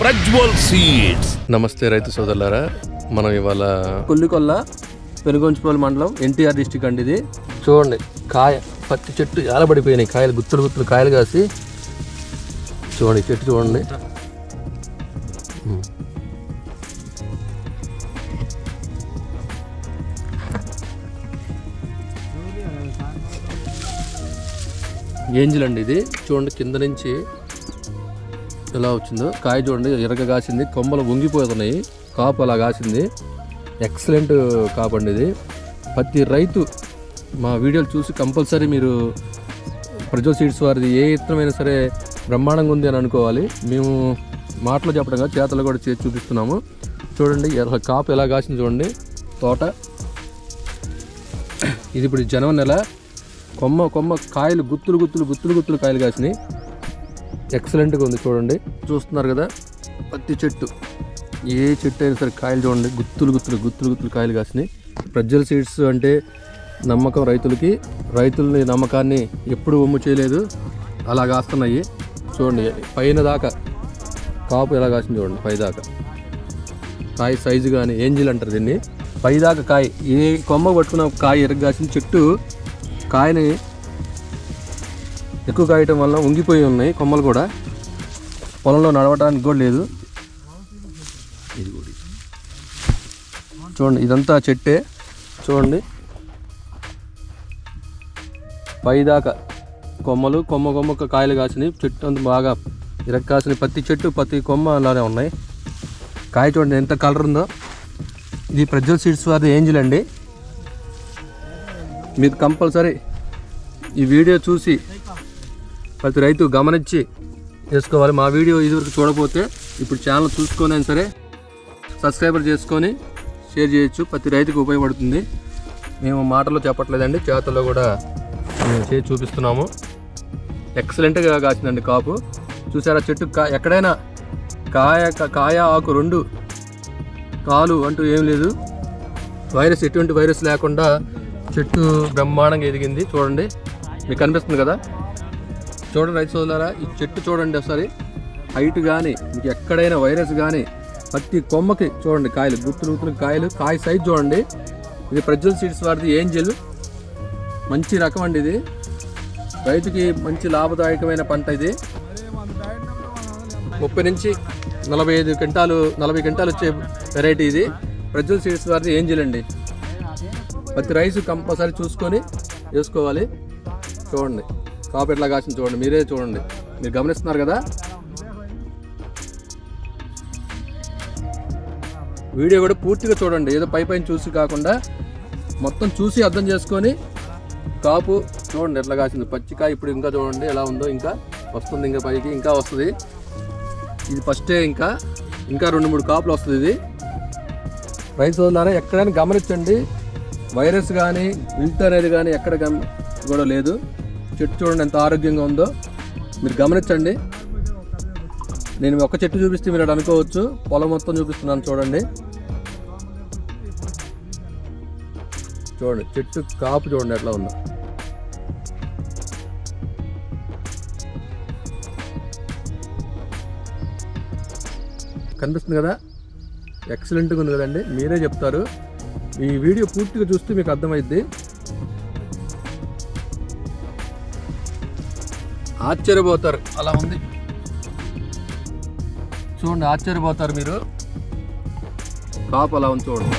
Prajwal seeds. నమస్తే రైతు సోదరులారా మనం ఇవాళ కొల్లికొల్ల పెనుగొంచుపల్లి మండలం ఎన్టీఆర్ డిస్టిక్ అండి ఇది. చూడండి కాయ పత్తి చెట్టు ఏలబడిపోయినాయి కాయలు గుత్తులు గుత్తులు కాయలు కాసి. చూడండి చెట్టు చూడండి. ఏంజిల్ అండి ఇది. చూడండి కింద నుంచి ఎలా వచ్చిందో? కాయ చూడండి ఎరగ కాసింది కొమ్మలు వంగిపోతున్నాయి కాపు అలా కాసింది. ఎక్సలెంట్ కాపు అండి ఇది. ప్రతి రైతు మా వీడియోలు చూసి కంపల్సరీ మీరు ప్రజో సీడ్స్ వారిది ఏ ఇత్తనమైనా సరే బ్రహ్మాండంగా ఉంది అని అనుకోవాలి. మేము మాటలు చెప్పడంగా చేతలు కూడా చేసి చూపిస్తున్నాము. చూడండి ఎర్ర కాపు ఎలా కాసింది చూడండి. తోట. ఇది ఇప్పుడు జనవరి నెల. కొమ్మ కొమ్మ కాయలు గుత్తులు గుత్తులు గుత్తులు గుత్తులు కాయలు కాసినాయి. ఎక్సలెంట్గా ఉంది చూడండి. చూస్తున్నారు కదా పత్తి చెట్టు. ఏ చెట్టు అయినా సరే కాయలు చూడండి గుత్తులు గుత్తులు గుత్తులు గుత్తులు కాయలు కాసినాయి. ప్రజ్వల్ సీడ్స్ అంటే నమ్మకం రైతులకి రైతులని నమ్మకాన్ని ఎప్పుడు ఒమ్ము చేయలేదు. అలా కాస్తున్నాయి. చూడండి పైన దాకా కాపు ఎలా కాసింది చూడండి పై దాకా. కాయ సైజు కానీ ఏంజిల్ అంటారు దీన్ని. పై దాకా కాయ ఏ కొమ్మ పట్టుకున్న కాయ ఎరగ కాసిన చెట్టు కాయని ఎక్కువ కాయటం వల్ల ఉంగిపోయి ఉన్నాయి కొమ్మలు కూడా. పొలంలో నడవడానికి కూడా లేదు. చూడండి ఇదంతా చెట్టే. చూడండి. పైదాకా కొమ్మలు కొమ్మ కొమ్మకు కాయలు కాసినాయి చెట్టు అంత బాగా ఇరగ కాసిన ప్రతి చెట్టు ప్రతి కొమ్మ అలానే ఉన్నాయి. కాయ చూడండి ఎంత కలర్ ఉందో. ఇది ప్రజ్వల్ సీడ్స్ వారి ఏంజిల్ అండి. మీరు కంపల్సరీ ఈ వీడియో చూసి ప్రతి రైతు గమనించి చేసుకోవాలి. మా వీడియో ఇదివరకు చూడకపోతే ఇప్పుడు ఛానల్ చూసుకొని అయినా సరే సబ్స్క్రైబర్ చేసుకొని షేర్ చేయొచ్చు. ప్రతి రైతుకు ఉపయోగపడుతుంది. మేము మాటల్లో చెప్పట్లేదండి చేతల్లో కూడా మేము చేసి చూపిస్తున్నాము. ఎక్సలెంట్గా కాసిందండి కాపు. చూసారా చెట్టు కా ఎక్కడైనా కాయ కాయ ఆకు రెండు కాలు అంటూ ఏం లేదు. వైరస్ ఎటువంటి వైరస్ లేకుండా చెట్టు బ్రహ్మాండంగా ఎదిగింది. చూడండి మీకు కనిపిస్తుంది కదా? చూడండి రైతు సోదరులారా ఈ చెట్టు చూడండి ఒకసారి. హైట్ కానీ మీకు ఎక్కడైనా వైరస్ కానీ ప్రతి కొమ్మకి చూడండి కాయలు గుర్తులు గుర్తులు కాయలు కాయ సైజ్ చూడండి. ఇది ప్రజ్వల్ సీడ్స్ వారిది ఏంజెల్ మంచి రకం అండి ఇది. రైతుకి మంచి లాభదాయకమైన పంట ఇది. ముప్పై నుంచి నలభై ఐదు క్వింటాలు నలభై క్వింటాలు వచ్చే వెరైటీ ఇది. ప్రజ్వల్ సీడ్స్ వారిది ఏంజెల్ అండి? ప్రతి రైస్ కంపల్సరీ చూసుకొని వేసుకోవాలి. చూడండి. కాపు ఎట్లా కాసింది చూడండి మీరే చూడండి. మీరు గమనిస్తున్నారు కదా? వీడియో కూడా పూర్తిగా చూడండి. ఏదో పై పైన చూసి కాకుండా మొత్తం చూసి అర్థం చేసుకొని కాపు చూడండి ఎట్లా కాసింది. పచ్చికాయ ఇప్పుడు ఇంకా చూడండి ఎలా ఉందో ఇంకా వస్తుంది ఇంకా పైకి ఇంకా వస్తుంది. ఇది ఫస్టే ఇంకా ఇంకా రెండు మూడు కాపులు వస్తుంది ఇది. రైతు సోదరులారా ఎక్కడైనా గమనించండి వైరస్ కానీ విల్ట్ అనేది కానీ ఎక్కడ గమ- కూడా లేదు. చెట్టు చూడండి ఎంత ఆరోగ్యంగా ఉందో. మీరు గమనించండి. నేను ఒక చెట్టు చూపిస్తే మీరు అనుకోవచ్చు. పొలం మొత్తం చూపిస్తున్నాను చూడండి. చూడండి చెట్టు కాపు చూడండి ఎట్లా ఉందో. కనిపిస్తుంది కదా? ఎక్సలెంట్గా ఉంది కదండి. మీరే చెప్తారు. ఈ వీడియో పూర్తిగా చూస్తే మీకు అర్థమైద్ది. ఆశ్చర్యపోతారు. అలా ఉంది. చూడండి ఆశ్చర్యపోతారు మీరు. కాపు అలా ఉంది చూడండి.